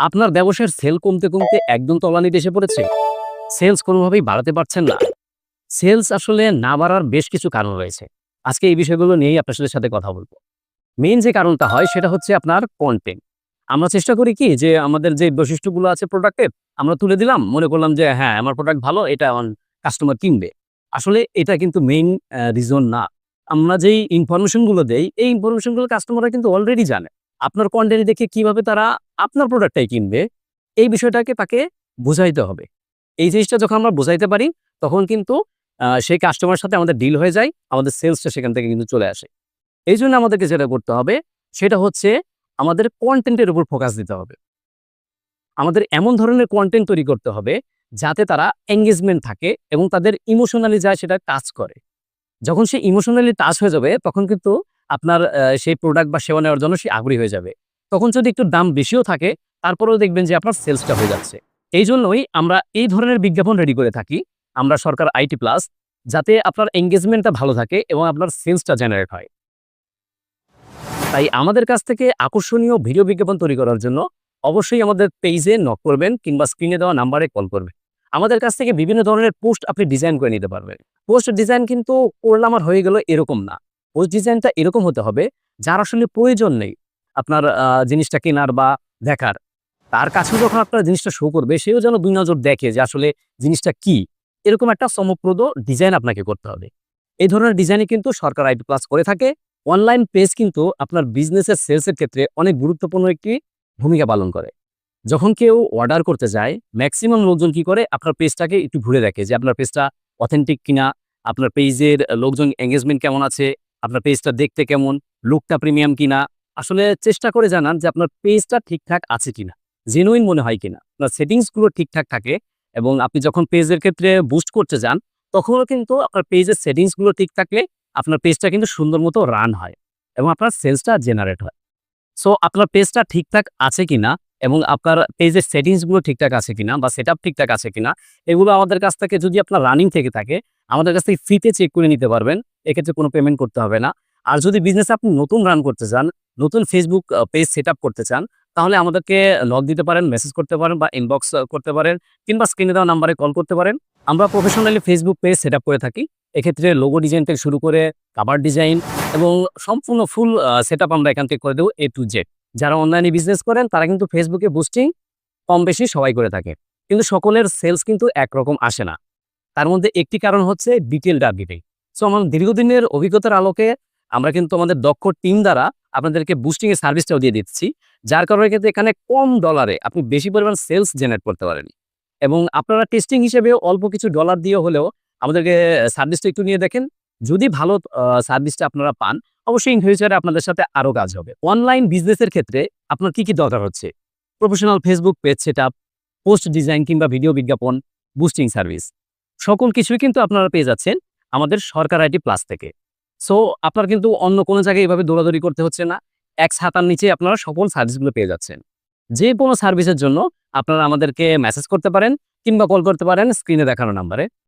আপনার ব্যবসার সেল কমতে কমতে একদম তলানিতে এসে পড়েছে। সেলস কোনোভাবেই বাড়াতে পারছেন না। সেলস আসলে না বাড়ার বেশ কিছু কারণ রয়েছে। আজকে এই বিষয়গুলো নিয়েই আপনার সাথে কথা বলব। মেইন যে কারণটা হয় সেটা হচ্ছে আপনার কন্টেন্ট আমরা চেষ্টা করি কি যে আমাদের যে বৈশিষ্ট্যগুলো আছে প্রোডাক্টের আমরা তুলে দিলাম, মনে করলাম যে হ্যাঁ আমার প্রোডাক্ট ভালো, এটা আমার কাস্টমার কিনবে। আসলে এটা কিন্তু মেইন রিজন না। আমরা যেই ইনফরমেশনগুলো দেই, এই ইনফরমেশনগুলো কাস্টমাররা কিন্তু অলরেডি জানে। আপনার কন্টেন্ট দেখে কীভাবে তারা আপনার প্রোডাক্টটাই কিনবে, এই বিষয়টাকে তাকে বোঝাইতে হবে। এই জিনিসটা যখন আমরা বোঝাইতে পারি, তখন কিন্তু সেই কাস্টমারের সাথে আমাদের ডিল হয়ে যায়, আমাদের সেলসটা সেখান থেকে কিন্তু চলে আসে। এই জন্য আমাদেরকে যেটা করতে হবে, সেটা হচ্ছে আমাদের কন্টেন্টের উপর ফোকাস দিতে হবে। আমাদের এমন ধরনের কন্টেন্ট তৈরি করতে হবে, যাতে তারা এঙ্গেজমেন্ট থাকে এবং তাদের ইমোশনালি যায় সেটা টাচ করে। যখন সে ইমোশনালি টাচ হয়ে যাবে, তখন কিন্তু আপনার সেই প্রোডাক্ট বা সেবা নেওয়ার জন্য সে আগ্রহী হয়ে যাবে। তখন যদি একটু দাম বেশিও থাকে, তারপরেও দেখবেন যে আপনার সেলসটা হয়ে যাচ্ছে। এই জন্যই আমরা এই ধরনের বিজ্ঞাপন রেডি করে থাকি। আমরা সরকার আইটি প্লাস যাতে আপনার এঙ্গেজমেন্টটা ভালো থাকে এবং আপনার সেলসটা জেনারেট হয়। তাই আমাদের কাছ থেকে আকর্ষণীয় ভিডিও বিজ্ঞাপন তৈরি করার জন্য অবশ্যই আমাদের পেজে নক করবেন কিংবা স্ক্রিনে দেওয়া নাম্বারে কল করবেন। আমাদের কাছ থেকে বিভিন্ন ধরনের পোস্ট আপনি ডিজাইন করে নিতে পারবেন। পোস্ট ডিজাইন কিন্তু করলাম আর হয়ে গেল এরকম না। পোস্ট ডিজাইনটা এরকম হতে হবে, যার আসলে প্রয়োজন নেই আপনার জিনিসটা কেনার বা দেখার। তার কাছেও যখন আপনার জিনিসটা শো করবে, সেও যেন দুই নজর দেখে যে আসলে জিনিসটা কি। এরকম একটা চমকপ্রদ ডিজাইন আপনাকে করতে হবে। এই ধরনের ডিজাইনে কিন্তু সরকার আইটি প্লাস করে থাকে। অনলাইন পেজ কিন্তু আপনার বিজনেসের সেলসের ক্ষেত্রে অনেক গুরুত্বপূর্ণ একটি ভূমিকা পালন করে। যখন কেউ অর্ডার করতে যায় ম্যাক্সিমাম লোকজন কি করে? আপনার পেজটাকে একটু ঘুরে দেখে যে আপনার পেজটা অথেন্টিক কিনা, আপনার পেজের লোকজন এঙ্গেজমেন্ট কেমন আছে আপনার পেজটা দেখতে কেমন লুকটা প্রিমিয়াম কিনা, আসলে চেষ্টা করে জানান যে আপনার পেজটা ঠিকঠাক আছে কিনা জেনুইন মনে হয় কিনা। আপনার সেটিংসগুলো ঠিকঠাক থাকে এবং আপনি যখন পেজের ক্ষেত্রে বুস্ট করতে যান, তখনও কিন্তু আপনার পেজের সেটিংসগুলো ঠিক থাকলে আপনার পেজটা কিন্তু সুন্দর মতো রান হয় এবং আপনার সেলসটা জেনারেট হয়। সো আপনার পেজটা ঠিকঠাক আছে কিনা এবং আপনার পেজের সেটিংসগুলো ঠিকঠাক আছে কিনা বা সেট ঠিকঠাক আছে কিনা, এগুলো আমাদের কাছ থেকে যদি আপনার রানিং থেকে থাকে আমাদের কাছ থেকে ফ্রিতে চেক করে নিতে পারবেন, এক্ষেত্রে কোনো পেমেন্ট করতে হবে না। আর যদি বিজনেস আপনি নতুন রান করতে চান, নতুন ফেসবুক পেজ সেট করতে চান, তাহলে আমাদেরকে লগ দিতে পারেন মেসেজ করতে পারেন বা ইনবক্স করতে পারেন কিংবা স্ক্রিনে দেওয়া নাম্বারে কল করতে পারেন। আমরা প্রফেশনালি ফেসবুক পেজ সেট করে থাকি। এক্ষেত্রে লোগো ডিজাইন থেকে শুরু করে কাভার ডিজাইন এবং সম্পূর্ণ ফুল সেট আমরা এখান থেকে করে দেবো এ টু জেড যারা অনলাইনে বিজনেস করেন, তারা কিন্তু ফেসবুকে বুস্টিং কম বেশি সবাই করে থাকে। কিন্তু সকলের সেলস কিন্তু একরকম আসে না। তার মধ্যে একটি কারণ হচ্ছে ডিটেল টার্গেটিং সো আমার দীর্ঘদিনের অভিজ্ঞতার আলোকে আমরা কিন্তু আমাদের দক্ষ টিম দ্বারা আপনাদেরকে বুস্টিং এর সার্ভিসটাও দিয়ে দিচ্ছি, যার কারণে কিন্তু এখানে কম ডলারে আপনি বেশি পরিমাণ সেলস জেনারেট করতে পারেন এবং আপনারা টেস্টিং হিসেবে অল্প কিছু ডলার দিয়ে হলেও আমাদেরকে সার্ভিসটা একটু নিয়ে দেখেন। যদি ভালো সার্ভিসটা আপনারা পান, অবশ্যই ইন ফিউচারে আপনাদের সাথে আরও কাজ হবে। অনলাইন বিজনেসের ক্ষেত্রে আপনার কি কি দরকার হচ্ছে? Professional Facebook page set post design কিংবা ভিডিও বিজ্ঞাপন বুস্টিং সার্ভিস সকল কিছুই কিন্তু আপনারা পেয়ে যাচ্ছেন আমাদের সরকার আইটি প্লাস থেকে। সো আপনার কিন্তু অন্য কোনো জায়গায় এভাবে দৌড়াদৌড়ি করতে হচ্ছে না। এক ছাতার নিচে আপনারা সকল সার্ভিসগুলো পেয়ে যাচ্ছেন। যে কোনো সার্ভিসের জন্য আপনারা আমাদেরকে মেসেজ করতে পারেন কিংবা কল করতে পারেন স্ক্রিনে দেখানো নাম্বারে